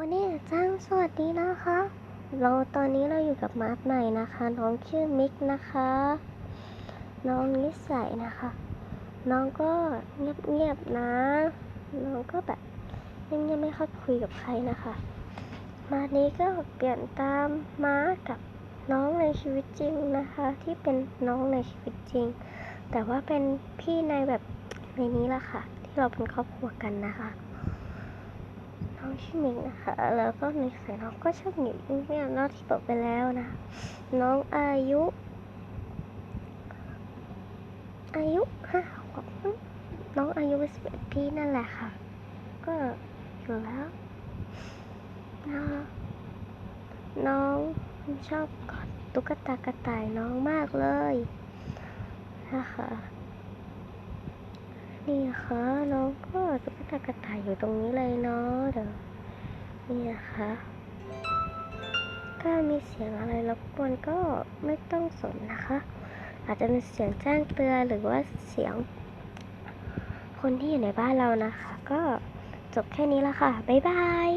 วันนี้จ้างสวัสดีนะคะ เราตอนนี้เราอยู่กับมาร์ทใหม่นะคะ น้องชื่อมิกนะคะ น้องนิสัยนะคะ น้องก็เงียบๆนะ น้องก็แบบเงียบๆไม่ค่อยคุยกับใครนะคะ มาร์ทนี้ก็เปลี่ยนตามมาร์กับน้องในชีวิตจริงนะคะ ที่เป็นน้องในชีวิตจริง แต่ว่าเป็นพี่ในแบบในนี้ละค่ะ ที่เราเป็นครอบครัวกันนะคะ องชื่อมิงนะคะ แล้วก็ในสายน้องก็ชอบอยู่เงียบๆเนอกที่บอกไปแล้วนะ น้องอายุ อายุห้าขวบน้องอายุสิบเอ็ดปีนั่นแหละค่ะ ก็อยู่แล้วนะน้องชอบกอดตุ๊กตากระต่ายน้องมากเลยนะคะนี่นะคะน้องก็ตุ๊กตากระต่ายอยู่ตรงนี้เลยเนาะ ถ้ามีเสียงอะไรรบกวนก็ไม่ต้องสนนะคะ อาจจะเป็นเสียงแจ้งเตือนหรือว่าเสียง คนที่อยู่ในบ้านเรานะคะ ก็จบแค่นี้ละค่ะ บ๊ายบาย